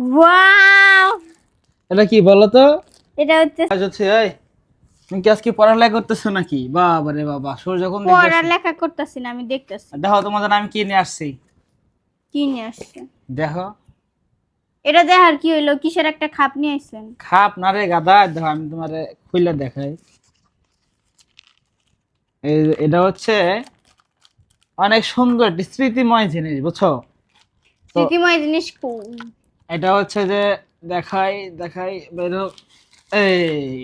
Wow এটা কি বলো তো? এটা হচ্ছে আজ হচ্ছে এই তুমি কি আজকে পড়ালেখা করতেছো নাকি? বাবা রে বাবা সূর্য কোন দিক পড়ার যাচ্ছে? লেখা করতেছি না আমি দেখতেছি। দেখো তোমাদের আমি কি নিয়ে আসছি? কি নিয়ে আসছে? দেখো। এটা দেখার কি হইল? কিসের একটা খাপ নিয়ে আসছেন খাপ না রে গাদা দেখো আমি তোমার দেখাই। এটা হচ্ছে অনেক সুন্দর একটি স্মৃতিময় জিনিস বুঝছ? স্মৃতিময় জিনিস এটা হচ্ছে যে দেখাই দেখাই বেরো এই।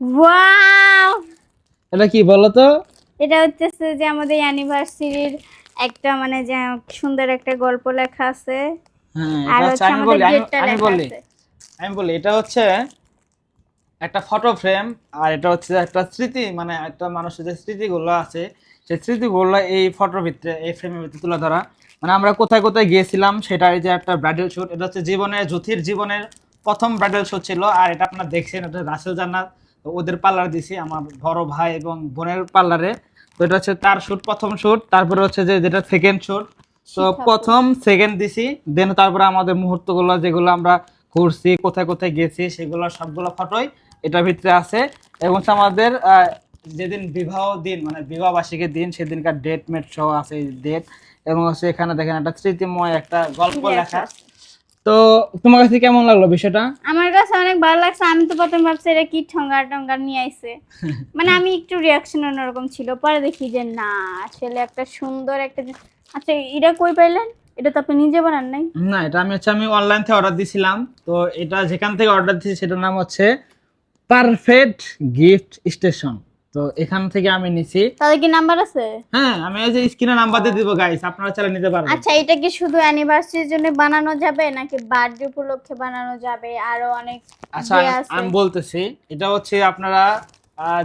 ওয়াও! এটা কি বলো তো? এটা হচ্ছে যে আমাদের অ্যানিভার্সারির একটা মানে যে সুন্দর একটা গল্প লেখা আছে। হ্যাঁ আর হচ্ছে আমি বলি আমি- বলি আমি বলি এটা হচ্ছে একটা ফটো ফ্রেম আর এটা হচ্ছে একটা স্মৃতি মানে একটা মানুষের যে স্মৃতিগুলো আছে সেই স্মৃতিগুলো এই ফটোর ভিতরে এই ফ্রেমের ভিতরে তুলে ধরা। মানে আমরা কোথায় কোথায় গিয়েছিলাম সেটা এই যে একটা ব্রাইডাল শুট এটা হচ্ছে জীবনের জ্যোতির জীবনের প্রথম ব্রাইডাল শুট ছিল। আর এটা আপনারা দেখছেন এটা রাসেল জান্নাত ওদের পার্লার দিছি আমার বড় ভাই এবং বোনের পার্লারে। তো এটা হচ্ছে তার শুট প্রথম শুট তারপরে হচ্ছে যে যেটা সেকেন্ড শুট তো প্রথম সেকেন্ড দিছি দেন তারপরে আমাদের মুহূর্তগুলো যেগুলো আমরা ঘুরছি কোথায় কোথায় গেছি সেগুলো সবগুলো ফটোই এটার ভিতরে আছে। এবং হচ্ছে আমাদের আহ, যেদিন বিবাহ দিন মানে বিবাহ বার্ষিকীর দিন সেদিনকার ডেট মেট সহ আছে ডেট এবং হচ্ছে এখানে দেখেন একটা স্মৃতিময় একটা গল্প লেখা। তো তোমার কাছে কেমন লাগল বিষয়টা? আমার কাছে অনেক ভালো লাগছে। আমি তো প্রথম ভাবছি এটা কি ঠঙ্গা টঙ্গা নিয়ে আইছে। মানে আমি একটু রিয়াকশন অন্যরকম ছিল। পরে দেখি যে না আসলে একটা সুন্দর একটা জিনিস- আচ্ছা এটা কই পাইলেন? এটা তো আপনি নিজে বানান নাই। না এটা আমি হচ্ছে আমি অনলাইন থেকে অর্ডার দিয়েছিলাম তো এটা যেখান থেকে অর্ডার দিয়েছি সেটার নাম হচ্ছে পারফেক্ট গিফট স্টেশন তো এখান থেকে আমি নিছি। তাদের কি নাম্বার আছে? হ্যাঁ আমি এই যে স্ক্রিনে নাম্বার দিয়ে দিব গাইস আপনারা চাইলে নিতে পারবেন। আচ্ছা এটা কি শুধু অ্যানিভার্সারির জন্য বানানো যাবে নাকি বার্থডে উপলক্ষে বানানো যাবে? আরও অনেক আচ্ছা ইয়ে আমি- বলতেছি এটা হচ্ছে আপনারা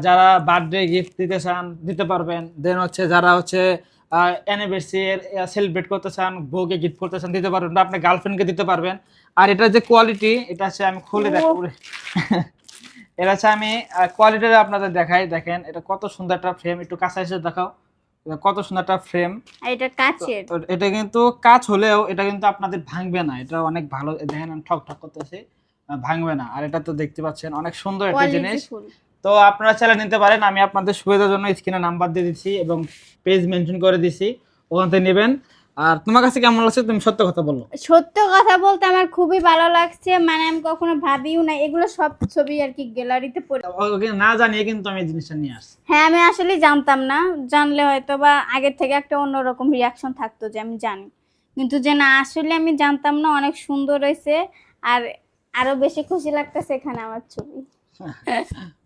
যারা বার্থডে গিফট দিতে চান দিতে পারবেন। দেন হচ্ছে যারা হচ্ছে অ্যানিভার্সারি সেলিব্রেট করতে চান বউকে গিফট করতে চান দিতে পারবেন। বা আপনার গার্লফ্রেন্ডকে দিতে পারবেন। আর এটা যে কোয়ালিটি এটা হচ্ছে আমি খুলে দেখাবো এটা হচ্ছে আমি কোয়ালিটিটা আপনাদের দেখাই দেখেন এটা কত সুন্দর একটা ফ্রেম একটু কাছে এসে দেখাও। এটা কত সুন্দর একটা ফ্রেম এটা কাচের। এটা কিন্তু কাজ হলেও এটা কিন্তু আপনাদের ভাঙবে না এটা অনেক ভালো দেখেন আমি ঠক ঠক করতেছি ভাঙবে না। আর এটা তো দেখতে পাচ্ছেন অনেক সুন্দর একটা জিনিস। তো আপনারা চাইলে নিতে পারেন আমি আপনাদের সুবিধার জন্য স্ক্রিনে নাম্বার দিয়ে দিচ্ছি এবং পেজ মেনশন করে দিছি ওখান থেকে নেবেন। আর তোমার কাছে কেমন লাগছে? তুমি সত্য কথা বলো। সত্য কথা বলতে আমার খুবই ভালো লাগছে। মানে আমি কখনো ভাবিও না এগুলো সব ছবি আর কি গ্যালারিতে পড়ে না জানিয়ে কিন্তু আমি এই জিনিসটা নিয়ে আসছি। হ্যাঁ আমি আসলে জানতাম না। জানলে হয়তো বা আগের থেকে একটা অন্যরকম রিয়াকশন থাকতো যে আমি জানি। কিন্তু যে না আসলে আমি জানতাম না অনেক সুন্দর হয়েছে। আর আরও বেশি খুশি লাগতেছে এখানে আমার ছবি।